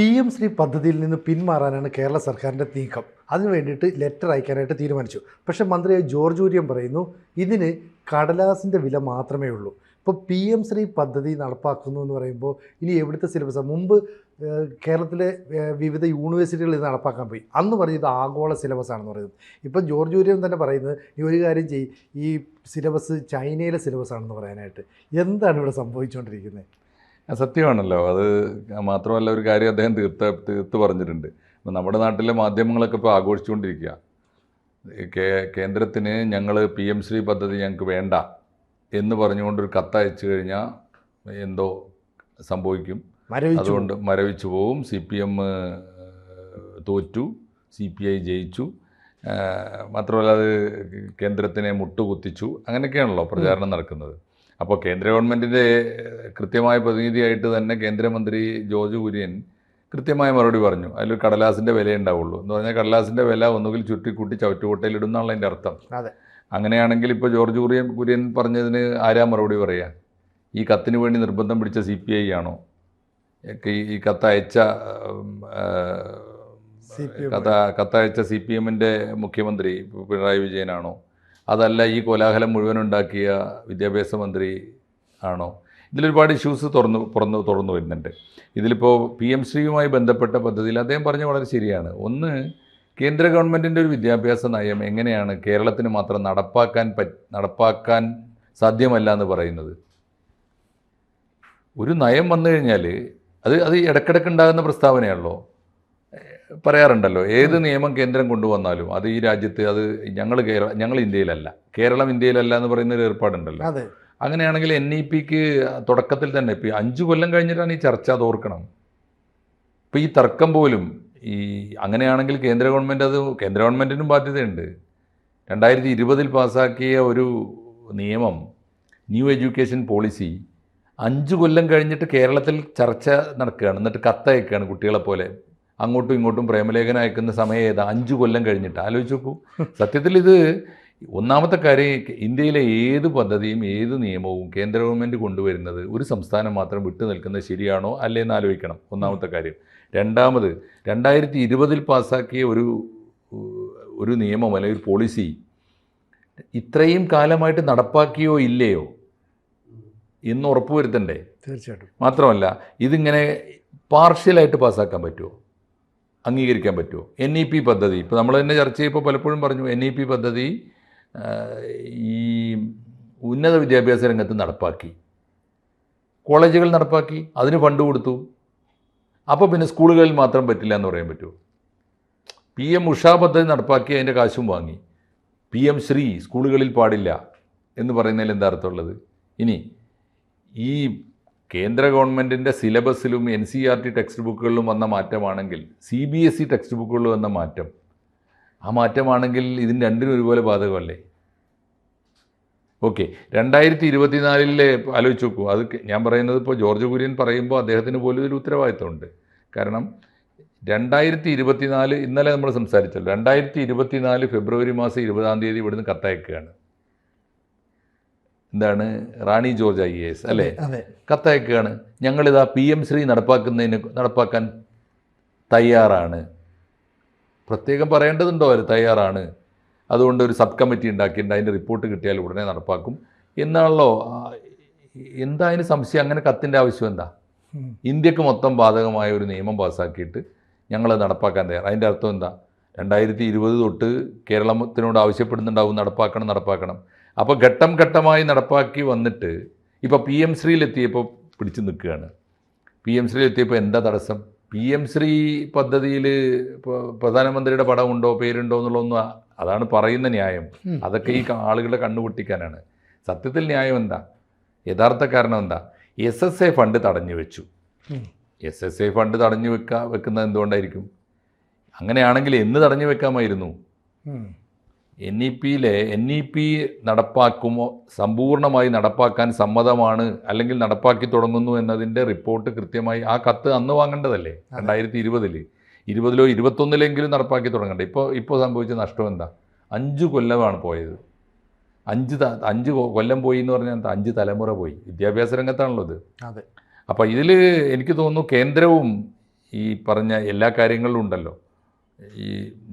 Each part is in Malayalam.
പി എം ശ്രീ പദ്ധതിയിൽ നിന്ന് പിന്മാറാനാണ് കേരള സർക്കാരിന്റെ നീക്കം. അതിനു വേണ്ടിയിട്ട് ലെറ്റർ അയക്കാനായിട്ട് തീരുമാനിച്ചു. പക്ഷേ മന്ത്രി ജോർജ് കുര്യൻ പറയുന്നു ഇതിന് കടലാസിന്റെ വില മാത്രമേ ഉള്ളൂ. ഇപ്പോൾ പി എം ശ്രീ പദ്ധതി നടപ്പാക്കുന്നു എന്ന് പറയുമ്പോൾ ഇനി എവിടുത്തെ സിലബസ് മുമ്പ് കേരളത്തിലെ വിവിധ യൂണിവേഴ്സിറ്റികളിൽ നടപ്പാക്കാൻ പോയി. അന്ന് പറഞ്ഞത് ആഗോള സിലബസ് ആണെന്ന് പറയുന്നത് ഇപ്പം ജോർജ് കുര്യൻ തന്നെ പറയുന്നത് ഈ ഒരു കാര്യം ചെയ്യും ഈ സിലബസ് ചൈനയിലെ സിലബസ് ആണെന്ന് പറയാനായിട്ട്. എന്താണ് ഇവിടെ സംഭവിച്ചുകൊണ്ടിരിക്കുന്നത്? സത്യമാണല്ലോ അത് മാത്രമല്ല ഒരു കാര്യം അദ്ദേഹം തീർത്ത തീർത്ത് പറഞ്ഞിട്ടുണ്ട്. ഇപ്പം നമ്മുടെ നാട്ടിലെ മാധ്യമങ്ങളൊക്കെ ഇപ്പോൾ ആഘോഷിച്ചുകൊണ്ടിരിക്കുക. കേ കേന്ദ്രത്തിന് ഞങ്ങൾ പി എം ശ്രീ പദ്ധതി ഞങ്ങൾക്ക് വേണ്ട എന്ന് പറഞ്ഞുകൊണ്ടൊരു കത്ത് അയച്ചു കഴിഞ്ഞാൽ എന്തോ സംഭവിക്കും. അതുകൊണ്ട് മരവിച്ചു പോവും. സി പി എം തോറ്റു. സി പി ഐ ജയിച്ചു. മാത്രമല്ല അത് കേന്ദ്രത്തിനെ മുട്ടുകുത്തിച്ചു. അങ്ങനെയൊക്കെയാണല്ലോ പ്രചാരണം നടക്കുന്നത്. അപ്പോൾ കേന്ദ്ര ഗവൺമെന്റിന്റെ കൃത്യമായ പ്രതിനിധിയായിട്ട് തന്നെ കേന്ദ്രമന്ത്രി ജോർജ് കുര്യൻ കൃത്യമായ മറുപടി പറഞ്ഞു. അതിലൊരു കടലാസിന്റെ വില ഉണ്ടാവുള്ളൂ. എന്ന് പറഞ്ഞാൽ കടലാസിന്റെ വില ഒന്നുകിൽ ചുറ്റിക്കൂട്ടി ചവറ്റുകൊട്ടയിൽ ഇടുന്നാണല്ലോ അതിന്റെ അർത്ഥം. അതെ. അങ്ങനെയാണെങ്കിൽ ഇപ്പോൾ ജോർജ് കുര്യൻ കുര്യൻ പറഞ്ഞതിന് ആരാ മറുപടി പറയുക ഈ കത്തിന് വേണ്ടി നിർബന്ധം പിടിച്ച സി പി ഐ ആണോ? ഈ- കത്ത് അയച്ച. കഥ കത്തയച്ച സി പി എമ്മിന്റെ മുഖ്യമന്ത്രി പിണറായി വിജയനാണോ? അതല്ല ഈ കോലാഹലം മുഴുവൻ ഉണ്ടാക്കിയ വിദ്യാഭ്യാസ മന്ത്രി ആണോ? ഇതിലൊരുപാട് ഇഷ്യൂസ് തുറന്നു തുറന്നു തുറന്നു വരുന്നുണ്ട്. ഇതിലിപ്പോൾ പി എം ശ്രീയുമായി ബന്ധപ്പെട്ട പദ്ധതിയിൽ അദ്ദേഹം പറഞ്ഞ വളരെ ശരിയാണ്. ഒന്ന് കേന്ദ്ര ഗവൺമെന്റിന്റെ ഒരു വിദ്യാഭ്യാസ നയം എങ്ങനെയാണ് കേരളത്തിന് മാത്രം നടപ്പാക്കാൻ പ നടപ്പാക്കാൻ സാധ്യമല്ല എന്ന് പറയുന്നത്? ഒരു നയം വന്നു കഴിഞ്ഞാൽ അത് അത് ഇടയ്ക്കിടയ്ക്ക് ഉണ്ടാകുന്ന പ്രസ്താവനയാണല്ലോ. പറയാറുണ്ടല്ലോ ഏത് നിയമം കേന്ദ്രം കൊണ്ടുവന്നാലും അത് ഈ രാജ്യത്ത് അത് ഞങ്ങൾ കേരള ഞങ്ങൾ ഇന്ത്യയിലല്ല കേരളം ഇന്ത്യയിലല്ല എന്ന് പറയുന്ന ഒരു ഏർപ്പാടുണ്ടല്ലോ. അതെ. അങ്ങനെയാണെങ്കിൽ എൻ ഇ പിക്ക് തുടക്കത്തിൽ തന്നെ ഇപ്പം അഞ്ച് കൊല്ലം കഴിഞ്ഞിട്ടാണ് ഈ ചർച്ച അത് ഓർക്കണം ഇപ്പോൾ ഈ തർക്കം പോലും ഈ അങ്ങനെയാണെങ്കിൽ കേന്ദ്ര ഗവൺമെന്റ് അത് കേന്ദ്ര ഗവൺമെന്റിനും ബാധ്യതയുണ്ട്. രണ്ടായിരത്തി ഇരുപതിൽ പാസ്സാക്കിയ ഒരു നിയമം ന്യൂ എഡ്യൂക്കേഷൻ പോളിസി അഞ്ച് കൊല്ലം കഴിഞ്ഞിട്ട് കേരളത്തിൽ ചർച്ച നടക്കുകയാണ്. എന്നിട്ട് കത്തയക്കുകയാണ് കുട്ടികളെ പോലെ. അങ്ങോട്ടും ഇങ്ങോട്ടും പ്രേമലേഖനം അയക്കുന്ന സമയം ഏതാ? അഞ്ച് കൊല്ലം കഴിഞ്ഞിട്ട്. ആലോചിച്ച് നോക്കൂ. സത്യത്തിൽ ഇത് ഒന്നാമത്തെ കാര്യം ഇന്ത്യയിലെ ഏത് പദ്ധതിയും ഏത് നിയമവും കേന്ദ്ര ഗവൺമെന്റ് കൊണ്ടുവരുന്നത് ഒരു സംസ്ഥാനം മാത്രം വിട്ടു നിൽക്കുന്നത് ശരിയാണോ അല്ലേ എന്ന് ആലോചിക്കണം. ഒന്നാമത്തെ കാര്യം. രണ്ടാമത് രണ്ടായിരത്തി ഇരുപതിൽ പാസ്സാക്കിയ ഒരു ഒരു നിയമം അല്ലെങ്കിൽ ഒരു പോളിസി ഇത്രയും കാലമായിട്ട് നടപ്പാക്കിയോ ഇല്ലയോ എന്ന് ഉറപ്പുവരുത്തണ്ടേ? തീർച്ചയായിട്ടും. മാത്രമല്ല ഇതിങ്ങനെ പാർഷ്യലായിട്ട് പാസ്സാക്കാൻ പറ്റുമോ അംഗീകരിക്കാൻ പറ്റുമോ? എൻ ഇ പി പദ്ധതി. ഇപ്പോൾ നമ്മൾ തന്നെ ചർച്ച ചെയ്യപ്പോൾ പലപ്പോഴും പറഞ്ഞു എൻ ഇ പി പദ്ധതി ഈ ഉന്നത വിദ്യാഭ്യാസ രംഗത്ത് നടപ്പാക്കി. കോളേജുകൾ നടപ്പാക്കി അതിന് ഫണ്ട് കൊടുത്തു. അപ്പോൾ പിന്നെ സ്കൂളുകളിൽ മാത്രം പറ്റില്ല എന്ന് പറയാൻ പറ്റുമോ? പി എം ഉഷ പദ്ധതി നടപ്പാക്കി അതിന്റെ കാശും വാങ്ങി. പി എം ശ്രീ സ്കൂളുകളിൽ പാടില്ല എന്ന് പറയുന്നതിൽ എന്താ അർത്ഥമുള്ളത്? ഇനി ഈ കേന്ദ്ര ഗവൺമെന്റിന്റെ സിലബസിലും N C R T text ബുക്കുകളിലും വന്ന മാറ്റമാണെങ്കിൽ C B S E text ബുക്കുകളിൽ വന്ന മാറ്റം. ആ മാറ്റമാണെങ്കിൽ ഇതിന് രണ്ടിനും ഒരുപോലെ ബാധകമല്ലേ? ഓക്കെ. രണ്ടായിരത്തി ഇരുപത്തിനാലിലെ ആലോചിച്ച് നോക്കൂ. അത് ഞാൻ പറയുന്നത് ഇപ്പോൾ ജോർജ് കുര്യൻ പറയുമ്പോൾ അദ്ദേഹത്തിന് പോലും ഒരു ഉത്തരവാദിത്തമുണ്ട് കാരണം രണ്ടായിരത്തി ഇരുപത്തിനാല് ഇന്നലെ നമ്മൾ സംസാരിച്ചല്ലോ. രണ്ടായിരത്തി ഇരുപത്തിനാല് ഫെബ്രുവരി മാസം ഇരുപതാം തീയതി ഇവിടുന്ന് കത്തയക്കുകയാണ്. എന്താണ്? Rani George I A S അല്ലേ? അതെ കത്തയക്കുകയാണ്. ഞങ്ങളിതാ പി എം ശ്രീ നടപ്പാക്കുന്നതിന് നടപ്പാക്കാൻ തയ്യാറാണ്. പ്രത്യേകം പറയേണ്ടതുണ്ടോ? അവർ തയ്യാറാണ്. അതുകൊണ്ട് ഒരു സബ് കമ്മിറ്റി ഉണ്ടാക്കിയിട്ടുണ്ട്. അതിന്റെ റിപ്പോർട്ട് കിട്ടിയാൽ ഉടനെ നടപ്പാക്കും. എന്നാണല്ലോ എന്താ അതിന് സംശയം? അങ്ങനെ കത്തിന്റെ ആവശ്യം എന്താ? ഇന്ത്യയ്ക്ക് മൊത്തം ബാധകമായ ഒരു നിയമം പാസ്സാക്കിയിട്ട് ഞങ്ങളത് നടപ്പാക്കാൻ തയ്യാറ്. അതിന്റെ അർത്ഥം എന്താ? രണ്ടായിരത്തി ഇരുപത് തൊട്ട് കേരളത്തിനോട് ആവശ്യപ്പെടുന്നുണ്ടാവും. നടപ്പാക്കണം നടപ്പാക്കണം. അപ്പോൾ ഘട്ടം ഘട്ടമായി നടപ്പാക്കി വന്നിട്ട് ഇപ്പോൾ പി എം ശ്രീയിലെത്തിയപ്പോൾ പിടിച്ചു നിൽക്കുകയാണ്. പി എം ശ്രീയിലെത്തിയപ്പോൾ എന്താ തടസ്സം? പി എം ശ്രീ പദ്ധതിയിൽ ഇപ്പോൾ പ്രധാനമന്ത്രിയുടെ പടമുണ്ടോ പേരുണ്ടോ എന്നുള്ളതൊന്നും അതാണ് പറയുന്ന ന്യായം. അതൊക്കെ ഈ ആളുകളെ ആളുകളുടെ കണ്ണുപൊട്ടിക്കാനാണ് സത്യത്തിൽ ന്യായം എന്താ? യഥാർത്ഥ കാരണം എന്താ? എസ് എസ് എ ഫണ്ട് തടഞ്ഞു വെച്ചു. എസ് എസ് എ ഫണ്ട് തടഞ്ഞു വെക്കാ വെക്കുന്നത് എന്തുകൊണ്ടായിരിക്കും? അങ്ങനെയാണെങ്കിൽ എന്ന് തടഞ്ഞു വെക്കാമായിരുന്നു. എൻ ഇ പിയിലെ എൻ ഇ പി നടപ്പാക്കുമോ? സമ്പൂർണമായി നടപ്പാക്കാൻ സമ്മതമാണ് അല്ലെങ്കിൽ നടപ്പാക്കി തുടങ്ങുന്നു എന്നതിന്റെ റിപ്പോർട്ട് കൃത്യമായി ആ കത്ത് അന്ന് വാങ്ങേണ്ടതല്ലേ? രണ്ടായിരത്തി ഇരുപതിൽ ഇരുപതിലോ ഇരുപത്തൊന്നിലെങ്കിലും നടപ്പാക്കി തുടങ്ങണ്ടേ? ഇപ്പോൾ ഇപ്പോൾ സംഭവിച്ച നഷ്ടം എന്താ? അഞ്ച് കൊല്ലമാണ് പോയത്. അഞ്ച് അഞ്ച് കൊല്ലം പോയി എന്ന് പറഞ്ഞാൽ എന്താ? അഞ്ച് തലമുറ പോയി. വിദ്യാഭ്യാസ രംഗത്താണല്ലോ ഇത്. അതെ. അപ്പോൾ ഇതിൽ എനിക്ക് തോന്നുന്നു കേന്ദ്രവും ഈ പറഞ്ഞ എല്ലാ കാര്യങ്ങളിലും ഉണ്ടല്ലോ. ഈ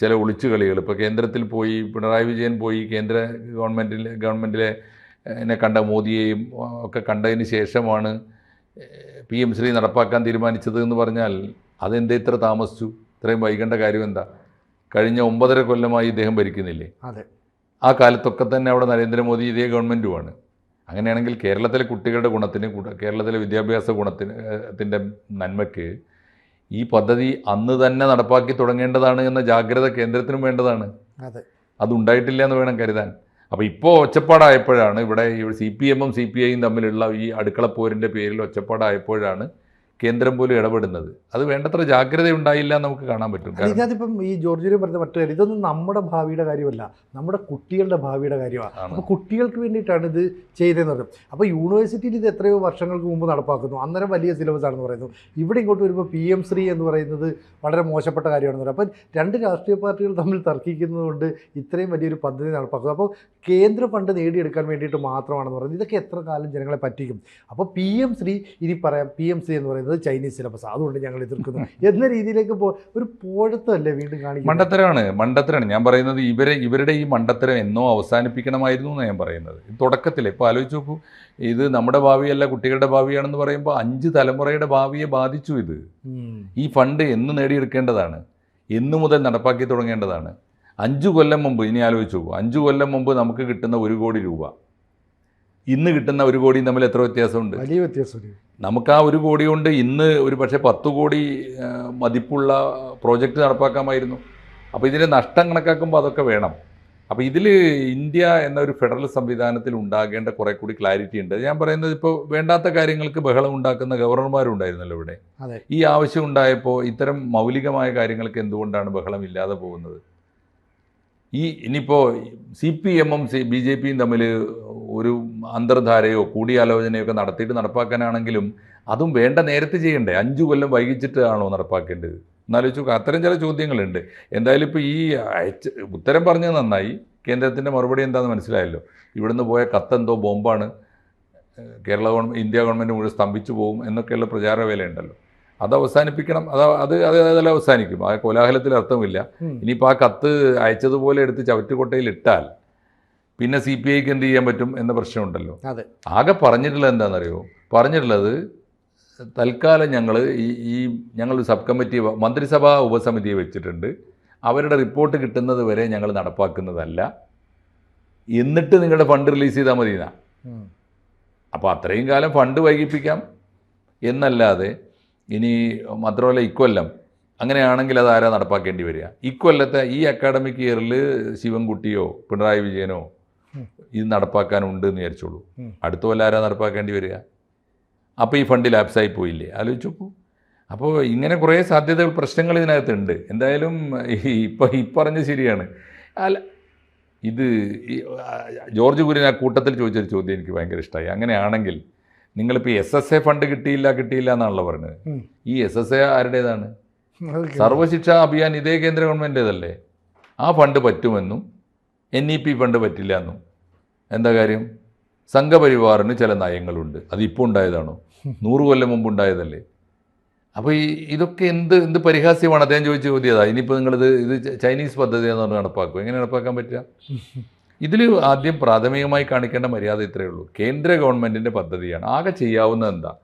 ചില ഒളിച്ചുകളികൾ. ഇപ്പോൾ കേന്ദ്രത്തിൽ പോയി പിണറായി വിജയൻ പോയി കേന്ദ്ര ഗവൺമെന്റിൽ ഗവൺമെന്റിലെ എന്നെ കണ്ട മോദിയെയും ഒക്കെ കണ്ടതിന് ശേഷമാണ് പി എം ശ്രീ നടപ്പാക്കാൻ തീരുമാനിച്ചത് എന്ന് പറഞ്ഞാൽ അതെന്തേ ഇത്ര താമസിച്ചു? ഇത്രയും വൈകേണ്ട കാര്യം എന്താ? കഴിഞ്ഞ ഒമ്പതര കൊല്ലമായി ഇദ്ദേഹം ഭരിക്കുന്നില്ലേ? അതെ. ആ കാലത്തൊക്കെ തന്നെ അവിടെ നരേന്ദ്രമോദി ഇതേ ഗവൺമെന്റുമാണ് അങ്ങനെയാണെങ്കിൽ കേരളത്തിലെ കുട്ടികളുടെ ഗുണത്തിന് കേരളത്തിലെ വിദ്യാഭ്യാസ ഗുണത്തിന് നന്മയ്ക്ക് ഈ പദ്ധതി അന്ന് തന്നെ നടപ്പാക്കി തുടങ്ങേണ്ടതാണ് എന്ന ജാഗ്രത കേന്ദ്രത്തിനും വേണ്ടതാണ്. അതെ. അതുണ്ടായിട്ടില്ല എന്ന് വേണം കരുതാൻ. അപ്പോൾ ഇപ്പോൾ ഒച്ചപ്പാടായപ്പോഴാണ് ഇവിടെ സി പി എമ്മും സി പി ഐയും തമ്മിലുള്ള ഈ അടുക്കളപ്പോരിന്റെ പേരിൽ ഒച്ചപ്പാടായപ്പോഴാണ് കേന്ദ്രം പോലും ഇടപെടുന്നത്. അത് വേണ്ടത്ര ജാഗ്രത ഉണ്ടായില്ല നമുക്ക് കാണാൻ പറ്റും. ഇതിനകത്തിപ്പം ഈ ജോർജിനെ പറഞ്ഞ മറ്റു കാര്യം ഇതൊന്നും നമ്മുടെ ഭാവിയുടെ കാര്യമല്ല. നമ്മുടെ കുട്ടികളുടെ ഭാവിയുടെ കാര്യമാണ്. അപ്പോൾ കുട്ടികൾക്ക് വേണ്ടിയിട്ടാണ് ഇത് ചെയ്തതെന്ന് പറയുന്നത് അപ്പോൾ യൂണിവേഴ്സിറ്റിയിൽ ഇത് എത്രയോ വർഷങ്ങൾക്ക് മുമ്പ് നടപ്പാക്കുന്നു. അന്നേരം വലിയ സിലബസ് ആണെന്ന് പറയുന്നു. ഇവിടെ ഇങ്ങോട്ട് വരുമ്പോൾ പി എം ശ്രീ എന്ന് പറയുന്നത് വളരെ മോശപ്പെട്ട കാര്യമാണെന്ന് പറയുന്നത് അപ്പം രണ്ട് രാഷ്ട്രീയ പാർട്ടികൾ തമ്മിൽ തർക്കിക്കുന്നതുകൊണ്ട് ഇത്രയും വലിയൊരു പദ്ധതി നടപ്പാക്കുന്നു. അപ്പോൾ കേന്ദ്ര ഫണ്ട് നേടിയെടുക്കാൻ വേണ്ടിയിട്ട് മാത്രമാണെന്ന് പറയുന്നത്. ഇതൊക്കെ എത്ര കാലം ജനങ്ങളെ പറ്റിക്കും? അപ്പോൾ പി എം ശ്രീ ഇനി പറയാം പി എം ശ്രീ എന്ന് പറയുന്നത് ചൈനീസ് സിലബസ്. അതുകൊണ്ട് ഞങ്ങൾ എതിർക്കുന്നു. എന്ന രീതിയിലേക്ക് പോ ഒരു പോഴത്തല്ലേ വീണ്ടും കാണിക്കുന്നത്? മണ്ടത്തരമാണ് മണ്ടത്തരമാണ്. ഞാൻ പറയുന്നത് ഇവരെ ഇവരുടെ ഈ മണ്ടത്തരം എന്നോ അവസാനിപ്പിക്കണമായിരുന്നു എന്നാണ് ഞാൻ പറയുന്നത്. ഇത് തുടക്കത്തിൽ ഇപ്പോൾ ആലോചിച്ച് നോക്കൂ. ഇത് നമ്മുടെ ഭാവിയല്ല കുട്ടികളുടെ ഭാവിയാണെന്ന് പറയുമ്പോൾ അഞ്ച് തലമുറയുടെ ഭാവിയെ ബാധിച്ചു ഇത്. ഈ ഫണ്ട് എന്ന് നേടിയെടുക്കേണ്ടതാണ്. എന്നു മുതൽ നടപ്പാക്കി തുടങ്ങേണ്ടതാണ്. അഞ്ചു കൊല്ലം മുമ്പ് ഇനി ആലോചിച്ചു പോകും അഞ്ചു കൊല്ലം മുമ്പ് നമുക്ക് കിട്ടുന്ന ഒരു കോടി രൂപ. ഇന്ന് കിട്ടുന്ന ഒരു കോടിയും തമ്മിൽ എത്ര വ്യത്യാസമുണ്ട്. വലിയ വ്യത്യാസമുണ്ട്. നമുക്ക് ആ ഒരു കോടി കൊണ്ട് ഇന്ന് ഒരു പക്ഷേ പത്ത് കോടി മതിപ്പുള്ള പ്രോജക്റ്റ് നടപ്പാക്കാമായിരുന്നു. അപ്പോൾ ഇതിന്റെ നഷ്ടം കണക്കാക്കുമ്പോൾ അതൊക്കെ വേണം. അപ്പോൾ ഇതിൽ ഇന്ത്യ എന്ന ഒരു ഫെഡറൽ സംവിധാനത്തിൽ ഉണ്ടാകേണ്ട കുറേ കൂടി ക്ലാരിറ്റി ഉണ്ട്. ഞാൻ പറയുന്നത് ഇപ്പോൾ വേണ്ടാത്ത കാര്യങ്ങൾക്ക് ബഹളം ഉണ്ടാക്കുന്ന ഗവർണർമാരുണ്ടായിരുന്നല്ലോ ഇവിടെ. ഈ ആവശ്യം ഉണ്ടായപ്പോൾ ഇത്തരം മൗലികമായ കാര്യങ്ങൾക്ക് എന്തുകൊണ്ടാണ് ബഹളം ഇല്ലാതെ പോകുന്നത്? ഈ ഇനിയിപ്പോൾ സി പി എമ്മും സി ബി ജെ പിയും തമ്മിൽ ഒരു അന്തർധാരയോ കൂടിയാലോചനയോ ഒക്കെ നടത്തിയിട്ട് നടപ്പാക്കാനാണെങ്കിലും അതും വേണ്ട നേരത്തെ ചെയ്യണ്ടേ? അഞ്ചു കൊല്ലം വൈകിച്ചിട്ടാണോ നടപ്പാക്കേണ്ടത്? എന്നാലോചിച്ച് അത്തരം ചില ചോദ്യങ്ങളുണ്ട്. എന്തായാലും ഇപ്പോൾ ഈ അയച്ച ഉത്തരം പറഞ്ഞത് നന്നായി. കേന്ദ്രത്തിന്റെ മറുപടി എന്താണെന്ന് മനസ്സിലായല്ലോ. ഇവിടുന്ന് പോയ കത്തെന്തോ ബോംബാണ്. കേരള ഗവൺമെന്റ് ഇന്ത്യ ഗവൺമെന്റ് മുഴുവൻ സ്തംഭിച്ചു പോകും എന്നൊക്കെയുള്ള പ്രചാരവേല വേലയുണ്ടല്ലോ അത് അവസാനിപ്പിക്കണം. അത് അത് അത് അതെല്ലാം അവസാനിക്കും. ആ കോലാഹലത്തിൽ അർത്ഥമില്ല. ഇനിയിപ്പോൾ ആ കത്ത് അയച്ചതുപോലെ എടുത്ത് ചവറ്റുകൊട്ടയിൽ ഇട്ടാൽ പിന്നെ സി പി ഐക്ക് എന്ത് ചെയ്യാൻ പറ്റും എന്ന പ്രശ്നമുണ്ടല്ലോ. ആകെ പറഞ്ഞിട്ടുള്ളത് എന്താണെന്നറിയോ? പറഞ്ഞിട്ടുള്ളത് തൽക്കാലം ഞങ്ങൾ ഈ ഈ ഞങ്ങൾ സബ് കമ്മിറ്റി മന്ത്രിസഭാ ഉപസമിതിയെ വെച്ചിട്ടുണ്ട്. അവരുടെ റിപ്പോർട്ട് കിട്ടുന്നത് വരെ ഞങ്ങൾ നടപ്പാക്കുന്നതല്ല. എന്നിട്ട് നിങ്ങളുടെ ഫണ്ട് റിലീസ് ചെയ്താൽ മതി എന്നാ അപ്പോൾ അത്രയും കാലം ഫണ്ട് വൈകിപ്പിക്കാം. എന്നല്ലാതെ ഇനി മാത്രമല്ല ഇക്കൊല്ലം. അങ്ങനെയാണെങ്കിൽ അത് ആരാ നടപ്പാക്കേണ്ടി വരിക? ഇക്കൊല്ലത്തെ ഈ അക്കാഡമിക് ഇയറിൽ ശിവൻകുട്ടിയോ പിണറായി വിജയനോ ഇത് നടപ്പാക്കാനുണ്ട് എന്ന് വിചാരിച്ചോളൂ. അടുത്ത കൊല്ലം ആരാ നടപ്പാക്കേണ്ടി വരിക? അപ്പോൾ ഈ ഫണ്ട് ലാപ്സായി പോയില്ലേ? ആലോചിച്ചു നോക്കൂ. അപ്പോൾ ഇങ്ങനെ കുറേ സാധ്യതകൾ പ്രശ്നങ്ങൾ ഇതിനകത്തുണ്ട്. എന്തായാലും ഇപ്പോൾ ഈ പറഞ്ഞ ശരിയാണ്. അല്ല ഇത് ജോർജ് കുര്യൻ ആ കൂട്ടത്തിൽ ചോദിച്ചൊരു ചോദ്യം എനിക്ക് ഭയങ്കര ഇഷ്ടമായി അങ്ങനെയാണെങ്കിൽ നിങ്ങളിപ്പോൾ എസ് എസ് എ ഫണ്ട് കിട്ടിയില്ല കിട്ടിയില്ല എന്നാണല്ലോ പറഞ്ഞത്. ഈ എസ് എസ് എ ആരുടേതാണ്? സർവശിക്ഷാ അഭിയാൻ ഇതേ കേന്ദ്ര ഗവൺമെന്റേതല്ലേ ആ ഫണ്ട് പറ്റുമെന്നും എൻ ഇ പി ഫണ്ട് പറ്റില്ല എന്നും. എന്താ കാര്യം? സംഘപരിവാറിന് ചില നയങ്ങളുണ്ട്. അതിപ്പോൾ ഉണ്ടായതാണോ? നൂറ് കൊല്ലം മുമ്പ് ഉണ്ടായതല്ലേ? അപ്പോൾ ഈ ഇതൊക്കെ എന്ത് എന്ത് പരിഹാസ്യമാണ്? അദ്ദേഹം ചോദിച്ച ചോദ്യം അതാ ഇനിയിപ്പോൾ നിങ്ങളിത് ഇത് ചൈനീസ് പദ്ധതി എന്ന് പറഞ്ഞ് നടപ്പാക്കും? എങ്ങനെ നടപ്പാക്കാൻ പറ്റുക? ഇതിൽ ആദ്യം പ്രാഥമികമായി കാണിക്കേണ്ട മര്യാദ ഇത്രയേ ഉള്ളൂ. കേന്ദ്ര ഗവൺമെന്റിന്റെ പദ്ധതിയാണ്. ആകെ ചെയ്യാവുന്നത് എന്താ?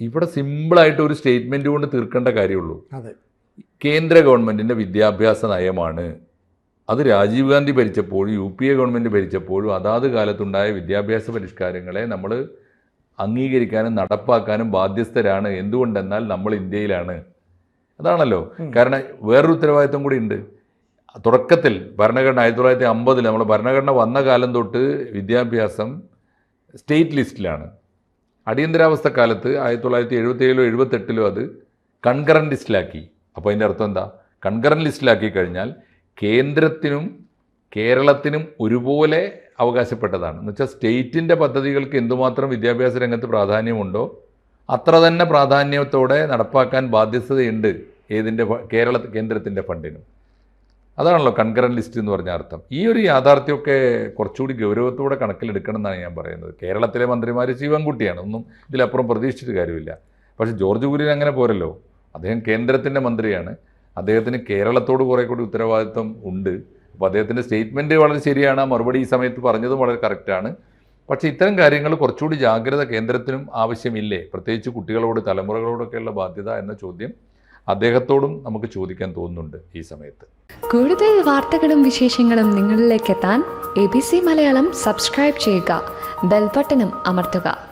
ഇവിടെ സിമ്പിളായിട്ട് ഒരു സ്റ്റേറ്റ്മെന്റ് കൊണ്ട് തീർക്കേണ്ട കാര്യമുള്ളൂ. അതെ. കേന്ദ്ര ഗവൺമെന്റിന്റെ വിദ്യാഭ്യാസ നയമാണ്. അത് രാജീവ് ഗാന്ധി ഭരിച്ചപ്പോഴും യു പി എ ഗവൺമെന്റ് ഭരിച്ചപ്പോഴും അതാത് കാലത്തുണ്ടായ വിദ്യാഭ്യാസ പരിഷ്കാരങ്ങളെ നമ്മൾ അംഗീകരിക്കാനും നടപ്പാക്കാനും ബാധ്യസ്ഥരാണ്. എന്തുകൊണ്ടെന്നാൽ നമ്മൾ ഇന്ത്യയിലാണ്. അതാണല്ലോ. കാരണം വേറൊരു ഉത്തരവാദിത്വം കൂടി ഉണ്ട്. തുടക്കത്തിൽ ഭരണഘടന ആയിരത്തി തൊള്ളായിരത്തി അമ്പതിൽ നമ്മൾ ഭരണഘടന വന്ന കാലം തൊട്ട് വിദ്യാഭ്യാസം സ്റ്റേറ്റ് ലിസ്റ്റിലാണ്. അടിയന്തരാവസ്ഥ കാലത്ത് ആയിരത്തി തൊള്ളായിരത്തി എഴുപത്തേഴിലോ എഴുപത്തെട്ടിലോ അത് കൺകറന്റ് ലിസ്റ്റിലാക്കി. അപ്പോൾ അതിന്റെ അർത്ഥം എന്താ? കൺകറന്റ് ലിസ്റ്റിലാക്കി കഴിഞ്ഞാൽ കേന്ദ്രത്തിനും കേരളത്തിനും ഒരുപോലെ അവകാശപ്പെട്ടതാണ്. എന്ന് വെച്ചാൽ സ്റ്റേറ്റിന്റെ പദ്ധതികൾക്ക് എന്തുമാത്രം വിദ്യാഭ്യാസ രംഗത്ത് പ്രാധാന്യമുണ്ടോ അത്ര തന്നെ പ്രാധാന്യത്തോടെ നടപ്പാക്കാൻ ബാധ്യസ്ഥതയുണ്ട് ഏതിന്റെ കേരള കേന്ദ്രത്തിന്റെ ഫണ്ടിനും. അതാണല്ലോ കൺകറന്റ് ലിസ്റ്റ് എന്ന് പറഞ്ഞ അർത്ഥം. ഈ ഒരു യാഥാർത്ഥ്യമൊക്കെ കുറച്ചുകൂടി ഗൗരവത്തോടെ കണക്കിലെടുക്കണം എന്നാണ് ഞാൻ പറയുന്നത്. കേരളത്തിലെ മന്ത്രിമാർ ശിവൻകുട്ടിയാണ്. ഒന്നും ഇതിലപ്പുറം പ്രതീക്ഷിച്ചിട്ട് കാര്യമില്ല. പക്ഷേ ജോർജ് കുര്യൻ അങ്ങനെ പോരല്ലോ. അദ്ദേഹം കേന്ദ്രത്തിന്റെ മന്ത്രിയാണ്. അദ്ദേഹത്തിന് കേരളത്തോട് കുറേ കൂടി ഉത്തരവാദിത്വം ഉണ്ട്. അപ്പോൾ അദ്ദേഹത്തിന്റെ സ്റ്റേറ്റ്മെന്റ് വളരെ ശരിയാണ്. മറുപടി ഈ സമയത്ത് പറഞ്ഞതും വളരെ കറക്റ്റാണ് പക്ഷേ ഇത്തരം കാര്യങ്ങൾ കുറച്ചുകൂടി ജാഗ്രത കേന്ദ്രത്തിനും ആവശ്യമില്ലേ? പ്രത്യേകിച്ച് കുട്ടികളോട് തലമുറകളോടൊക്കെയുള്ള ബാധ്യത എന്ന ചോദ്യം അദ്ദേഹത്തോടും നമുക്ക് ചോദിക്കാൻ തോന്നുന്നുണ്ട് ഈ സമയത്ത്. കൂടുതൽ വാർത്തകളും വിശേഷങ്ങളും നിങ്ങളിലേക്ക് എത്താൻ A B C Malayalam subscribe ചെയ്യുക. ബെൽബട്ടനും അമർത്തുക.